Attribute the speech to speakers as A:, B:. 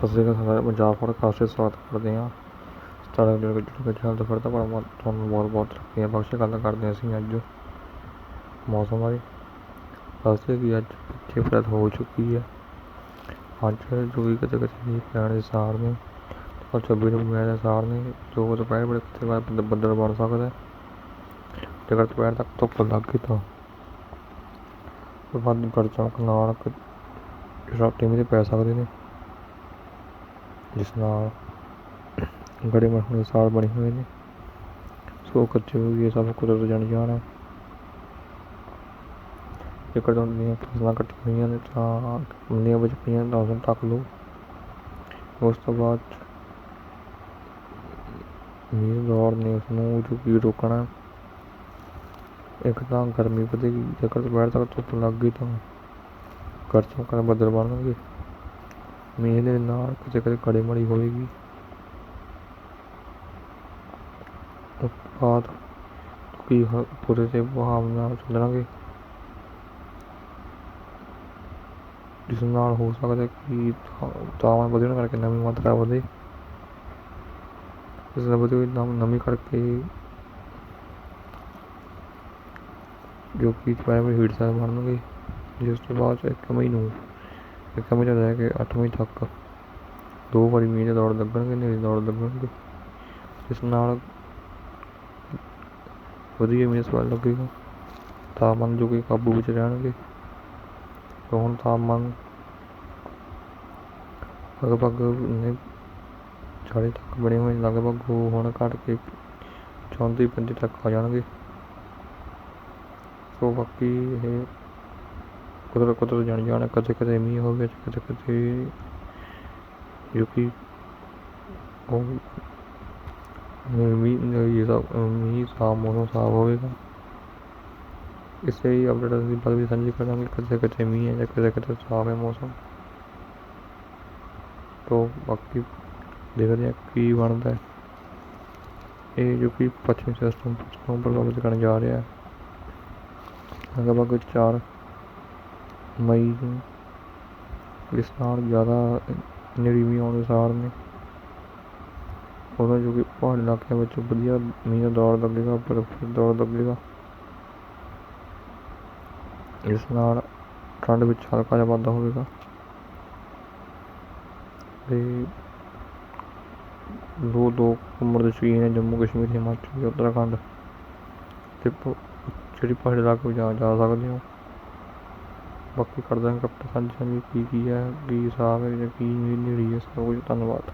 A: ਸਤਿ ਸ਼੍ਰੀ ਅਕਾਲ ਸਾਰੇ ਪੰਜਾਬ ਪੋਡਕਾਸਟ ਵਿੱਚ ਸਵਾਗਤ ਕਰਦੇ ਹਾਂ। ਸਟਾਰਟ ਵੀਡੀਓ ਵਿੱਚ ਜਿਹੜਾ ਚੱਲਦਾ ਫਿਰਦਾ ਪਰ ਤੁਹਾਨੂੰ ਬਹੁਤ ਬਹੁਤ ਰੱਖੀਆਂ ਬਖਸ਼ ਗੱਲ ਕਰਦੇ ਹਾਂ ਅਸੀਂ ਅੱਜ। ਮੌਸਮ ਬਾਰੇ। ਦੱਸਦੇ ਕਿ ਅੱਜ ਪਿੱਛੇ ਫਰਦ ਹੋ ਚੁੱਕੀ ਹੈ। ਅੱਜ ਜੋ ਵੀ ਕਿਤੇ ਕਿਤੇ ਮੀਂਹ ਪੈਣ ਦੇ ਸਾਰ ਨੇ ਔਰ 26 ਨੂੰ ਦੇ ਸਾਰ ਨੇ, ਜੋ ਦੁਪਹਿਰ ਵੇਲੇ ਕਿਤੇ ਬਾਅਦ ਬੱਦਲ ਬਣ ਸਕਦਾ ਹੈ। ਜੇਕਰ ਦੁਪਹਿਰ ਤੱਕ ਧੁੱਪ ਲੱਗ ਗਈ ਤਾਂ ਵੱਧ ਗੜ ਚਮਕ ਨਾਲ ਰਾਤੀ ਮੀਂਹ ਪੈ ਸਕਦੇ ਨੇ। ਜਿਸ ਨਾਲ ਗੜੇ ਮਰਹਣ ਦੇ ਸਾਲ ਬਣੇ ਹੋਏ ਨੇ। ਸੋ ਕੱਚੇ ਹੋ ਗਏ, ਸਭ ਕੁਦਰਤ ਜਾਣ, ਜਾਣਾ। ਜੇਕਰ ਤੁਹਾਡੀਆਂ ਫਸਲਾਂ ਕੱਟੀਆਂ ਹੋਈਆਂ ਨੇ, ਤਾਂ ਮੰਡੀਆਂ ਵਿੱਚ ਪਈਆਂ ਤਾਂ ਉਸਨੂੰ ਢੱਕ ਲਓ। ਉਸ ਤੋਂ ਬਾਅਦ ਮੀਂਹ ਦੌਰ ਨੇ ਉਸ ਨੂੰ ਜੋ ਕੀ ਰੋਕਣਾ, ਇੱਕ ਤਾਂ ਗਰਮੀ ਵਧੇਗੀ। ਜੇਕਰ ਦੁਪਹਿਰ ਤੱਕ ਧੁੱਪ ਲੱਗ ਗਈ ਤਾਂ ਗੜ ਚਮਕਣ ਬੱਦਲ ਬਣਨਗੇ। ਮੀਂਹ ਦੇ ਨਾਲ ਕਿਤੇ ਕਿਤੇ ਕੜੇ ਮੜੀ ਹੋਵੇਗੀ ਉਸ ਕੀ ਪੂਰੇ ਤੇ ਵਹਾਵ ਨਾਲ ਚੱਲਣਗੇ। ਜਿਸ ਨਾਲ ਹੋ ਸਕਦਾ ਕਿ ਤਾਪਮਾਨ ਵਧਣ ਕਰਕੇ ਨਮੀ ਮਾਤਰਾ ਵਧੇ। ਇਸ ਨਾਲ ਵਧੀ ਨਮੀ ਕਰਕੇ ਜੋ ਕਿ ਪ੍ਰਾਇਮਰੀ ਹੀਟ ਸਾਹਿਬ ਬਣਨਗੇ। ਜਿਸ ਤੋਂ ਬਾਅਦ 'ਚ ਇੱਕ ਮਈ ਨੂੰ ਇੱਕ ਮਈ ਤੋਂ ਲੈ ਕੇ 8 ਤੱਕ। ਦੋ ਵਾਰੀ ਮੀਂਹ ਦੇ ਦੌਰ ਲੱਗਣਗੇ ਹਨੇਰੀ ਦੇ ਲੱਗਣਗੇ ਇਸ ਨਾਲ ਵਧੀਆ ਮੀਂਹ ਸਵਾਲ ਲੱਗੇਗਾ। ਤਾਪਮਾਨ ਜੋ ਕਿ ਕਾਬੂ ਵਿੱਚ ਰਹਿਣਗੇ। ਹੁਣ ਤਾਪਮਾਨ ਲਗਭਗ ਨੇ ਚਾਲੀ ਤੱਕ ਬਣੇ ਹੋਏ, ਲਗਭਗ ਉਹ ਹੁਣ ਘਟ ਕੇ ਚੌਂਤੀ ਪੈਂਤੀ ਤੱਕ ਆ ਜਾਣਗੇ। ਸੋ ਬਾਕੀ ਇਹ ਕੁਦਰਤ ਕੁਦਰਤ ਜਾਣੀ ਜਾਣ, ਕਦੇ ਕਦੇ ਮੀਂਹ ਹੋਵੇ ਕਦੇ ਕਦੇ ਜੋ ਕਿ ਉਹ ਮੀਂਹ ਇਹ ਸਭ ਮੀਂਹ ਸਾਫ਼ ਮੌਸਮ ਸਾਫ਼ ਹੋਵੇਗਾ। ਇਸੇ ਹੀ ਅਪਡੇਟ ਅਸੀਂ ਬਾਅਦ ਵਿੱਚ ਸਾਂਝੀ ਕਰਾਂਗੇ, ਕਦੇ ਕਦੇ ਮੀਂਹ ਹੈ ਜਾਂ ਕਦੇ ਕਦੇ ਸਾਫ਼ ਹੈ ਮੌਸਮ। ਤੋ ਬਾਕੀ ਦੇਖਦੇ ਹਾਂ ਕੀ ਬਣਦਾ ਹੈ। ਇਹ ਜੋ ਕਿ ਪੱਛਮੀ ਸਿਸਟਮ ਤੋਂ ਪ੍ਰਭਾਵਿਤ ਕਰਨ ਜਾ ਰਿਹਾ ਹੈ। ਲਗਭਗ 4 ਮਈ ਨੂੰ ਇਸ ਨਾਲ ਜ਼ਿਆਦਾ ਨੇੜੀ ਮੀਂਹ ਆਉਣ ਦੇ ਸਾਰ ਨੇ। ਉਦੋਂ ਜੋ ਕਿ ਪਹਾੜੀ ਇਲਾਕਿਆਂ ਵਿੱਚ ਵਧੀਆ ਮੀਂਹ ਦਾ ਦੌਰ ਲੱਗੇਗਾ ਬਰਫ਼ ਦਾ ਦੌਰ ਲੱਗੇਗਾ। ਇਸ ਨਾਲ ਠੰਡ ਵਿੱਚ ਹਲਕਾ ਜਿਹਾ ਵਾਧਾ ਹੋਵੇਗਾ। ਤੇ ਦੋ ਦੋ ਉਮਰ ਦੇ ਸ਼ੌਕੀਨ ਹੈ ਜੰਮੂ ਕਸ਼ਮੀਰ, ਹਿਮਾਚਲ ਤੇ ਉੱਤਰਾਖੰਡ। ਤੇ ਜਿਹੜੀ ਪਹਾੜੀ ਇਲਾਕੇ ਵਿੱਚ ਜਾ ਸਕਦੇ ਹੋ। ਬਾਕੀ ਕਰਦਾ ਹਾਂ ਕੱਪੜਾ ਸਾਂਝਾ ਵੀ ਕੀ ਕੀ ਹੈ, ਕੀ ਹਿਸਾਬ ਹੈ ਜਾਂ ਕੀ ਨਹੀਂ ਹੈ, ਸਭ ਕੁਝ ਧੰਨਵਾਦ।